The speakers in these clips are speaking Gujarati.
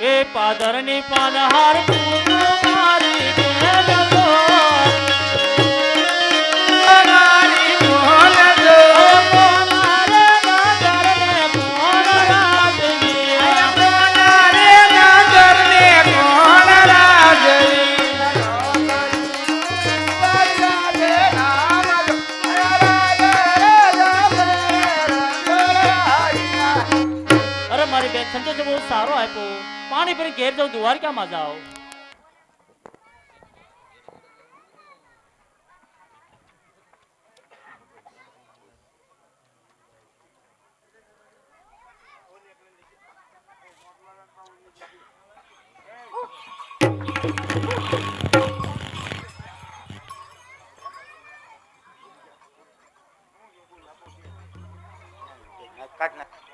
એ પાદરની પાનહાર મારી સંતોષ બહુ સારો આપ્યો. પાણી ભરી ઘેર જાઉં દ્વારકામાં જાઓ અરે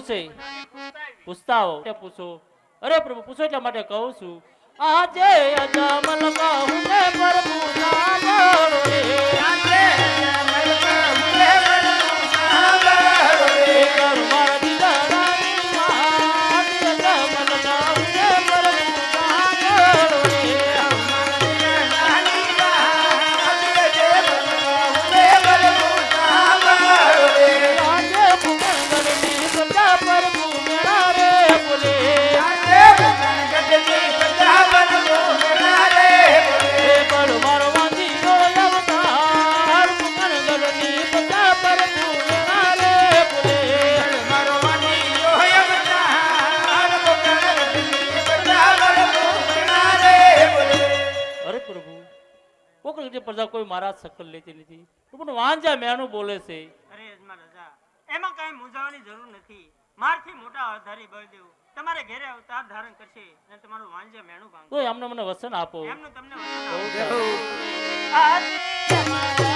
પ્રભુને છે? પૂછતા હો કે પૂછો? અરે પ્રભુ, પૂછો એટલા માટે કહું છું. આજે અજમલ કહું ને પ્રભુ સાંભળો રે. કોક રીતે પ્રજા કોઈ મારા સકલ લેતી નથી. પણ વાંજા મેણું બોલે છે. અરે યજમાન રાજા એમાં કઈ મૂંઝાવાની જરૂર નથી. મારથી મોટા અધારી બળદેવ તમારે ઘેરે અવતાર ધારણ કરશે અને તમારું વાંજા મેણું ભાંગશે. તો એમને મને વસન આપો. એમનું તમને બહુ વચન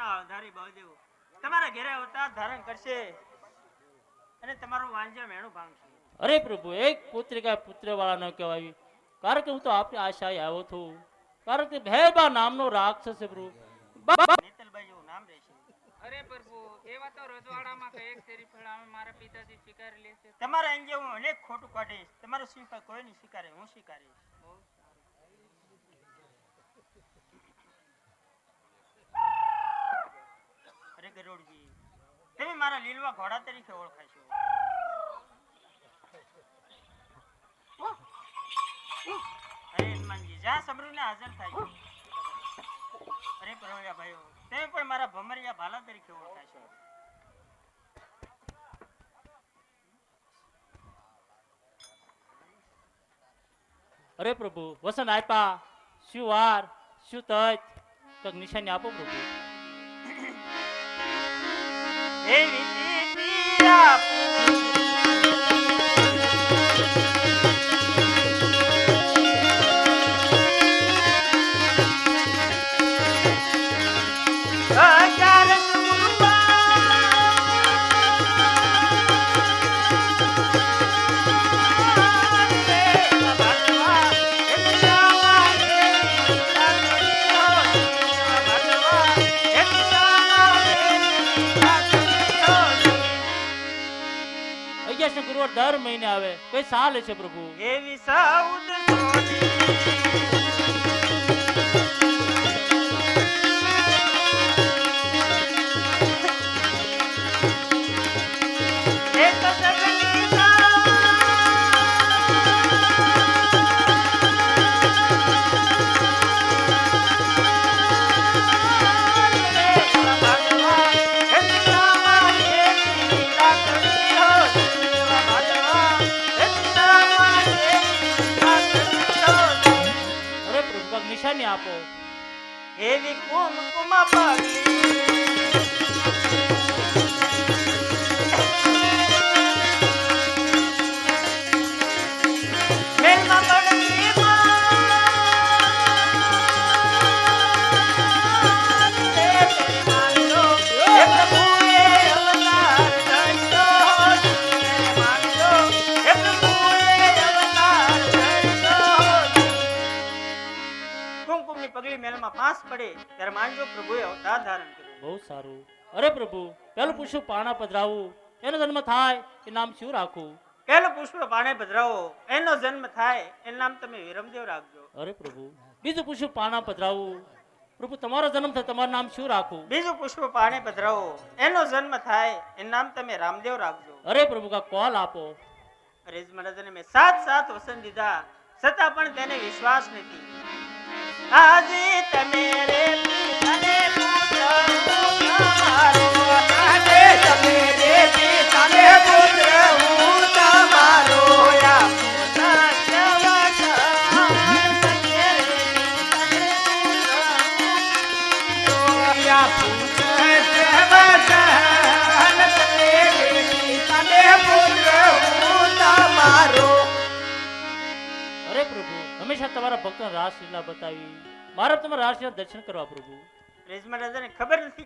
મારથી મોટા બળદેવ તમારા ઘેરે અવતાર ધારણ કરશે. અને તમારું વાંજ્ય મેણું ભાંગશે. અરે પ્રભુ એક પુત્ર કાંઈ પુત્ર વાળા ન કહેવાય. કારણ કે હું તો આપણી આશાએ આવ્યો છું. કારણ કે ભેરબા નામનો રાક્ષસ છે પ્રભુ. નામ રહેશે અરે પ્રભુ એવા તો રજવાડામાં ફળામે મારા પિતાજી સ્વીકારી લેશે તમારા અંગે હું અનેક ખોટું કાઢીશ. તમારો સ્વીકાર કોઈ નહીં સ્વીકારે હું સ્વીકારીશ ગરુડજી તમે મારા લીલવા ઘોડા તરીકે ઓળખાશો અરે અરે પ્રભુ, વસન આપ્યા. શું વાર, શું તજ? કંઈક નિશાની આપો પ્રભુ. હે દર મહિને આવે. કઈ સાલ છે પ્રભુ. એવી સોની. નિશાની આપો. એવી કુમકુમ પગલી પગલી પડે ત્યારે માનજો પ્રભુએ અવતાર ધારણ કર્યો. બહુ સારું. અરે પ્રભુ પેલું પુષ્પ પાણા પધરાવું એનો જન્મ થાય એ નામ શું રાખવું? પહેલું પુષ્પ પાણે પધરાવો એનો જન્મ થાય એનું નામ તમે વિરમદેવ રાખજો. અરે પ્રભુ બીજું પુષ્પ પાણા પધરાવું પ્રભુ તમારો જન્મ થાય તમારું નામ શું રાખવું? બીજું પુષ્પ પાણે પધરાવો એનો જન્મ થાય એનું નામ તમે રામદેવ રાખજો. અરે પ્રભુ કા કોલ આપો? અરે મહારાજને મેં સાત સાત વસન દીધા છતાં પણ તેને વિશ્વાસ નથી. આજે તમે રે અને પુત્ર રાસલીલા બતાવી. મારે તમારા રાસલીલા દર્શન કરવા પ્રભુ. રેજમાં રાજાને ખબર નથી